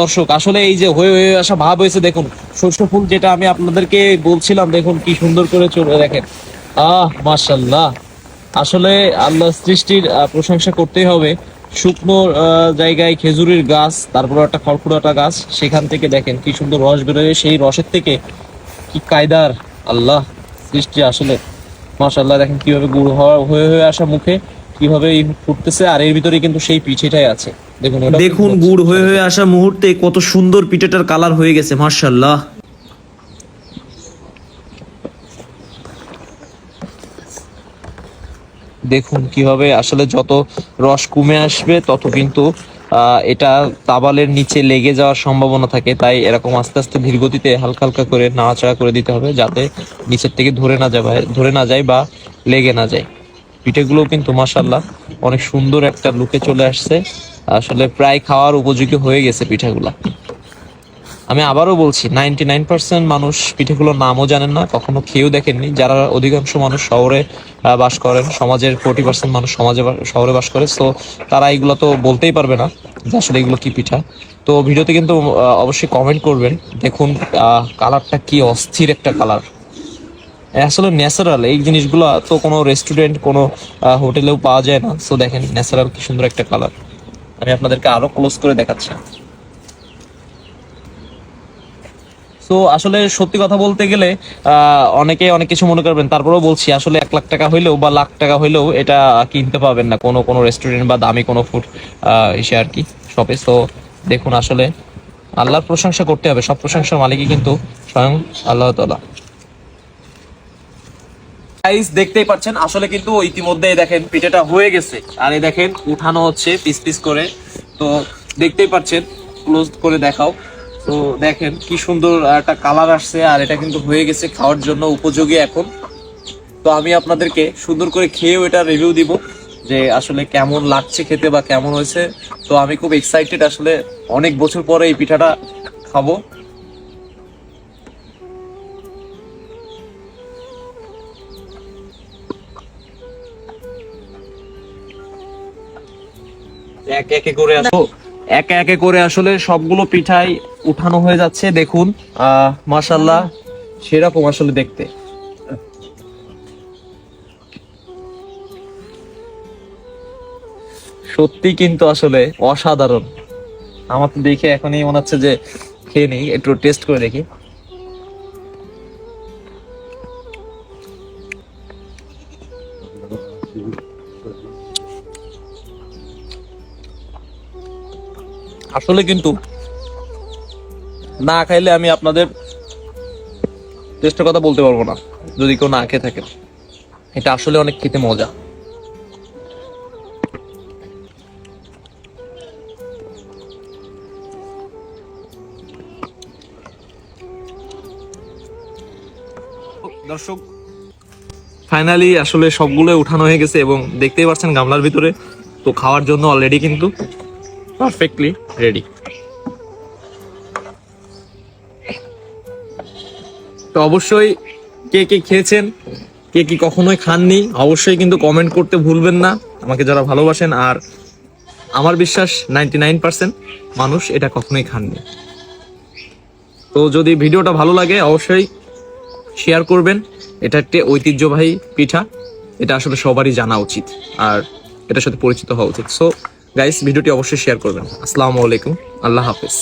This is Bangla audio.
দর্শক, আসলে এই যে হয়ে হয়ে আসা ভাব হয়েছে, দেখুন, সর্ষে ফুল যেটা আমি আপনাদেরকে বলছিলাম, দেখুন, কি সুন্দর করে চলে দেখেন। আহ মাশাল্লাহ আসলে আল্লাহ সৃষ্টির প্রশংসা করতেই হবে। শুকনো জায়গায় খেজুরের গাছ, তারপর একটা খড়খুড়াটা গাছ, সেখান থেকে দেখেন, কি সুন্দর রস বেরোয়। সেই রসের থেকে কি কায়দার আল্লাহ সৃষ্টি আসলে। মাশাল্লাহ দেখেন, কীভাবে গুড় হয়ে হয়ে আসা মুখে। কীভাবে ফুটতেছে আর এর ভিতরে কিন্তু সেই পিঠেটাই আছে। দেখুন দেখুন গুড় হয়ে হয়ে আসা মুহূর্তে কত সুন্দর পিঠেটার কালার হয়ে গেছে মার্শাল্লাহ দেখুন কীভাবে আসলে যত রস কমে আসবে তত কিন্তু আহ, এটা তাবালের নিচে লেগে যাওয়ার সম্ভাবনা থাকে। তাই এরকম আস্তে আস্তে ধীর গতিতে হালকা হালকা করে নাড়াচাড়া করে দিতে হবে যাতে নিচের থেকে ধরে না যায় ধরে না যায় বা লেগে না যায়। পিঠেগুলো কিন্তু মাসাল্লাহ অনেক সুন্দর একটা লুকে চলে আসছে। আসলে প্রায় খাওয়ার উপযোগী হয়ে গেছে পিঠাগুলা। আমি আবারও বলছি নাইনটি নাইন পার্সেন্ট মানুষ পিঠেগুলোর নামও জানেন না, কখনো খেয়েও দেখেননি। যারা অধিকাংশ মানুষ শহরে বাস করেন, সমাজের ফোর্টি পার্সেন্ট মানুষ সমাজে শহরে বাস করে তো তারা এগুলো তো বলতেই পারবে না যে আসলে এগুলো কি পিঠা। তো ভিডিওতে কিন্তু অবশ্যই কমেন্ট করবেন, দেখুন কালারটা কি অস্থির একটা কালার আসলে ন্যাচারাল এই জিনিসগুলো তো কোনো রেস্টুরেন্ট কোনো হোটেলেও পাওয়া যায় না। সো দেখেন ন্যাচারাল কি সুন্দর একটা কালার আমি আপনাদেরকে আরও ক্লোজ করে দেখাচ্ছি। তো আসলে সত্যি কথা বলতে গেলে অনেকে অনেক কিছু মনে করবেন, তারপরেও বলছি, আসলে এক লাখ টাকা হইলেও বা লাখ টাকা হইলেও এটা কিনতে পাবেন না কোনো কোনো রেস্টুরেন্ট বা দামি কোনো ফুড এসে আর কি শপে তো দেখুন আসলে, আল্লাহর প্রশংসা করতে হবে। সব প্রশংসার মালিকই কিন্তু স্বয়ং আল্লাহ তালা গাইস দেখতেই পাচ্ছেন, আসলে কিন্তু ইতিমধ্যে দেখেন পিঠেটা হয়ে গেছে। আর এই দেখেন, উঠানো হচ্ছে পিস পিস করে। তো দেখতেই পাচ্ছেন ক্লোজ করে দেখাও। তো দেখেন কি সুন্দর একটা কালার আসছে, আর এটা কিন্তু হয়ে গেছে খাওয়ার জন্য উপযোগী এখন। তো আমি আপনাদেরকে সুন্দর করে খেয়েও এটা রিভিউ দিব, যে আসলে কেমন লাগছে খেতে বা কেমন হয়েছে। তো আমি খুব এক্সাইটেড আসলে অনেক বছর পরে এই পিঠাটা খাব। একে একে করে আসো একে একে করে আসলে সবগুলো পিঠাই উঠানো হয়ে যাচ্ছে, দেখুন। মাশাল্লাহ সেরকম আসলে দেখতে। সত্যি কিন্তু আসলে অসাধারণ। আমার তো দেখে এখনই মনে হচ্ছে যে খেয়ে নেই, একটু টেস্ট করে দেখি। আসলে কিন্তু না খাইলে আমি আপনাদের টেস্টের কথা বলতে পারব না যদি কেউ না খেয়ে থাকেন। এটা আসলে অনেক খেতে মজা। দর্শক ফাইনালি আসলে সবগুলো উঠানো হয়ে গেছে এবং দেখতেই পাচ্ছেন গামলার ভিতরে। তো খাওয়ার জন্য অলরেডি কিন্তু পারফেক্টলি রেডি তো অবশ্যই কে কে খেয়েছেন, কে কি কখনোই খাননি, অবশ্যই কিন্তু কমেন্ট করতে ভুলবেন না। আমাকে যারা ভালোবাসেন আর আমার বিশ্বাস নাইনটি নাইন পার্সেন্ট মানুষ এটা কখনোই খাননি। তো যদি ভিডিওটা ভালো লাগে, অবশ্যই শেয়ার করবেন। এটা একটি ঐতিহ্যবাহী পিঠা। এটা আসলে সবারই জানা উচিত, আর এটার সাথে পরিচিত হওয়া উচিত। সো গাইস ভিডিওটি অবশ্যই শেয়ার করবেন। আসসালামু আলাইকুম। আল্লাহ হাফেজ।